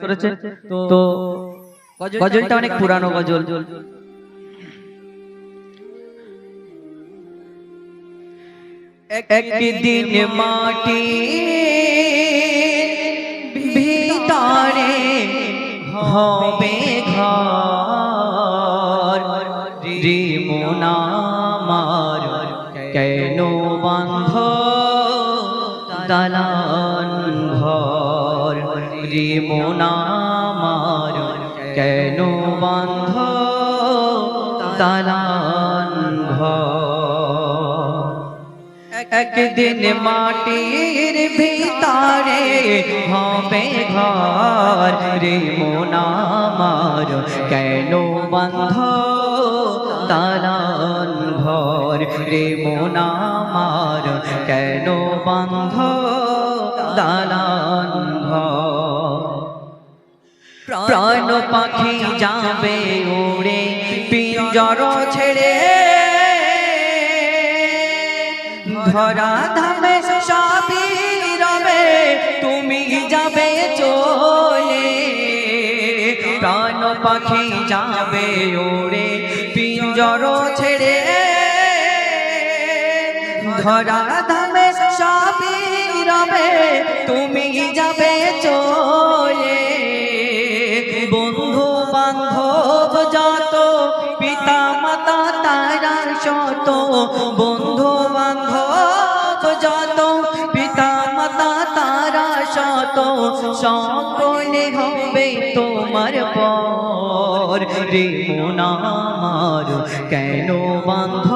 করেছে? তো গজলটা অনেক পুরানো গজল। একদিন মাটি ভিতরে হবে ঘর। কেন বান্ধ দালান ঘর? রে মোনামার কেন বান্ধ দালান একদিন মাটির ভিতরে হবে ঘর রে মোনামার কেন বন্ধ দালান ঘর রে মোনামার কেন বন্ধ দালান পাখি যাবে উড়ে, পিঞ্জর ছেড়ে। ধরা ধামে সবই রবে, তুমি যাবে চলে। প্রাণ পাখি যাবে ওরে পিঞ্জর ছেড়ে। ধরা ধামে সবই রবে, তুমি যাবে চলে। বন্ধু বান্ধব যত পিতা মাতা তারা শত। বন্ধু বান্ধব যত পিতা মাতা তারা শত। সকলে হবে তোমার পর। রে মোনামার কেন বান্ধ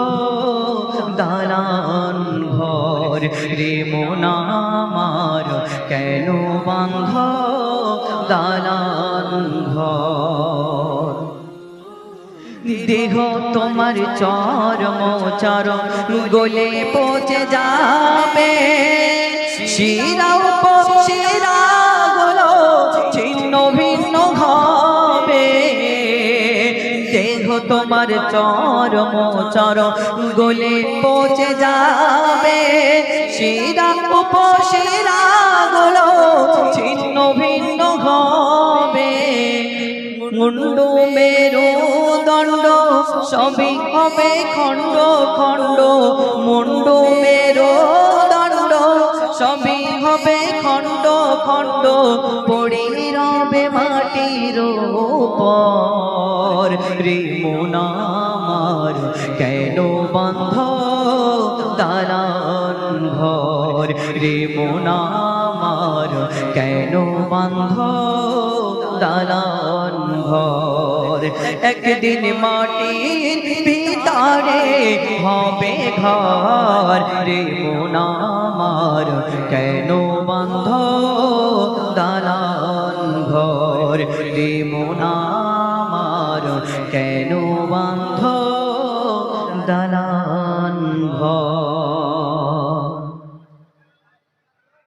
দালান ঘর? রে মোনামার কেন বান্ধ দালান ঘর। দেহ তোমার চরম চরম গোলে পচে যাবে। শিরা শিরা গুলো ছিন্ন ভিন্ন হবে। দেহ তোমার চরম চরম গোলে পচে যাবে। শিরা উপশিরা গুলো ছিন্ন মুন্ডু মেরু দণ্ড, সবই হবে খণ্ড খণ্ড। মুন্ডু মেরু দণ্ড, সবই হবে খণ্ড খণ্ড। পড়ে রবে মাটির উপর। রে মোনামার কেন বন্ধ দালান ঘর? রে মোনামার কেন বন্ধ দালান ঘর। একদিন মাটির পিতারে হবে ঘর। রে মোনামার কেন বন্ধ দালান ঘর? রে মোনামার কেন বন্ধ দালান